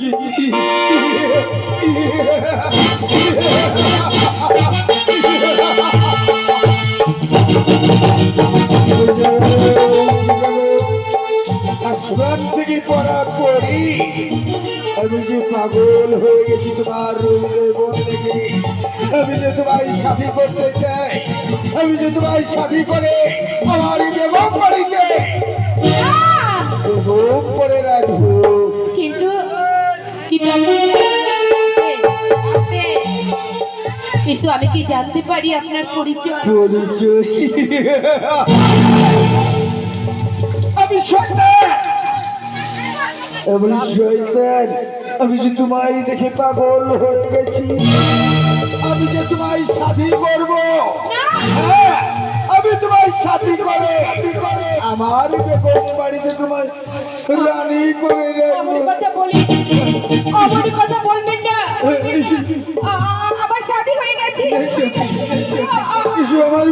থেকে আমি যে পাগল হয়ে গেছি তোমার দেখে আমি যে তোমার সাথী করতে চাই, আমি যে তোমার সাথী করে আমার বেগম বাড়িতে আমি কি জানতে পারি আপনার পরিচয়? পরিচয় আমি শয়তান আমি শয়তান আমি যে তোমায় দেখে পাগল হয়ে গেছি। আমি যে তোমায় সাথী করব। হ্যাঁ, আমি তোমায় সাথী করে। আমার বেগম বাড়িতে তোমায় রানী করে রাখব কথা বলি কিছু আমার।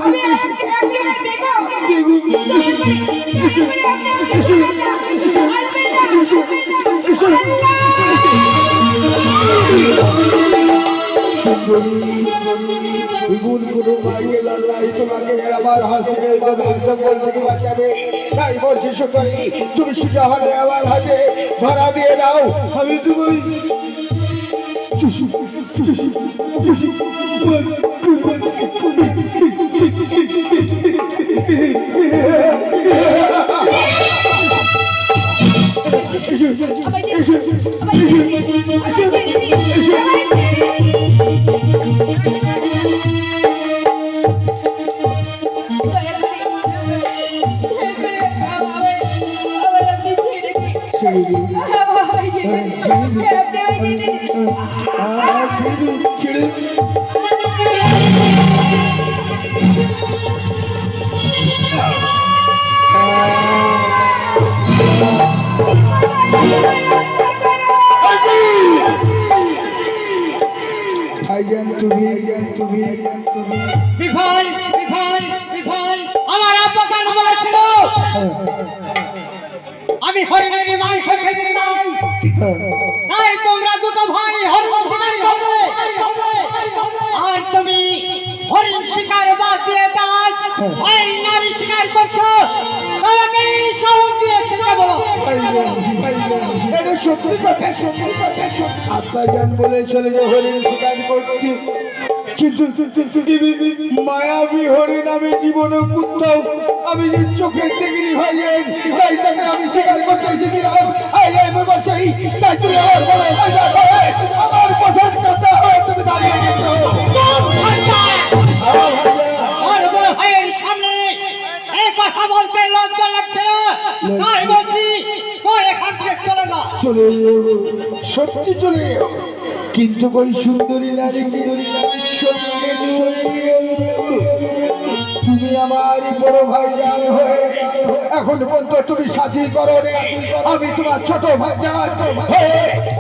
ভুল কোনো মারিয়ে লাল্লাই তোমাকে আমার তাই বলছি সুতরাং তুমি সোজা হলে আমার হাতে ধরা দিয়ে দাও আমি তুমি ছেড়ে ভাইজান বিফল বিফল বিফল। আমার আব্বা কেন আমি হরিণের ওই নারী শিকার করছ? তোমাকে সহজ দিয়ে বলো। এটা সত্যি কথা সত্যি কথা সত্যি। আব্বাজান বলেছিল যে হরিণ শিকার করছি। কিন্তু মায়াবী হরিণ আমি জীবনে কোথাও আমি যে চোখে দেখিনি ভাইয়ের ভাই তাকে আমি শিকার করতে এসেছিলাম। আই আই তাই আমার বলো চলে সত্যি চলে। কিন্তু ওই সুন্দরী নারী তুমি আমার বড় ভাই জান হয়ে এখন পর্যন্ত তুমি সাথী করো রে আমি তোমার ছোট ভাই জান হয়ে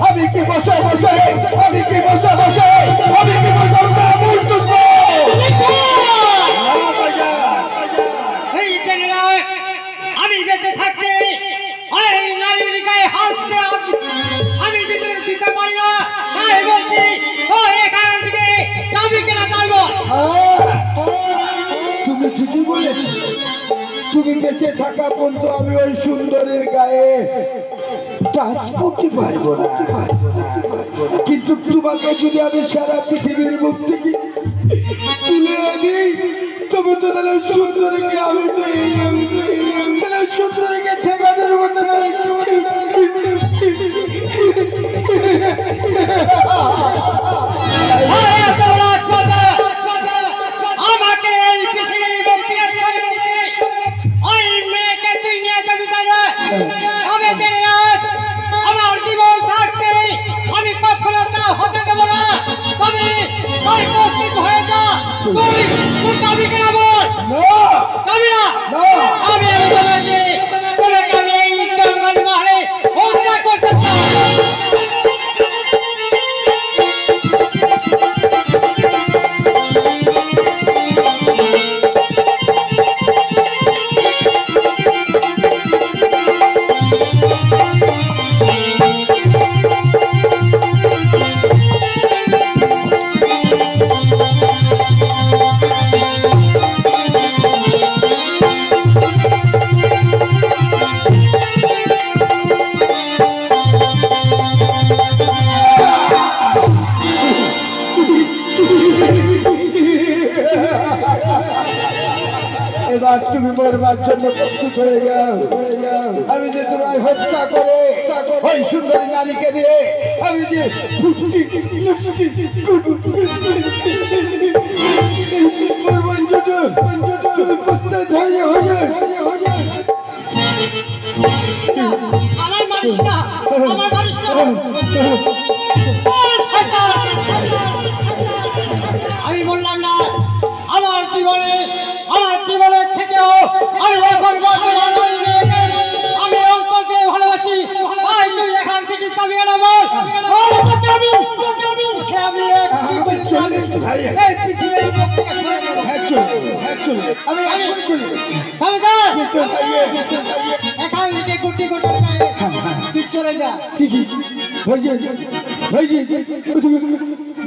আমি কি বসে বসে, আমি কি বসে বসে, আমি কি বসে বসে বেঁচে থাকা পর্যন্ত আমি ওই সুন্দরীর গায়ে টাচ করতে পারব না। কিন্তু তোমাকে যদি আমি সারা পৃথিবীর মুখ থেকে তুলে আনি, তবে তো তাহলে সুন্দরীকে আমি যা তুমি মরবার জন্য প্রস্তুত হয়ে যাও আমি যে তোমায় হত্যা করে ওই সুন্দরী নারীকে দিয়ে আমি যে হয়ে হয়ে হয়ে হয়ে। আমার মানুষ আমার মানুষ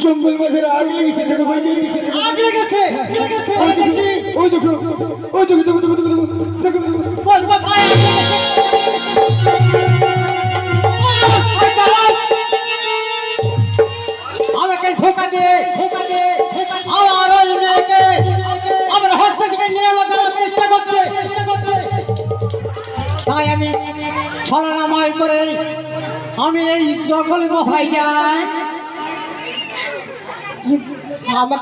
জঙ্গল বাজারে আগ দেখো ওই দেখো, দেখো দেখো দেখো দেখো দেখো ছলনাময় করে আমি এই জঙ্গল বহাই যাই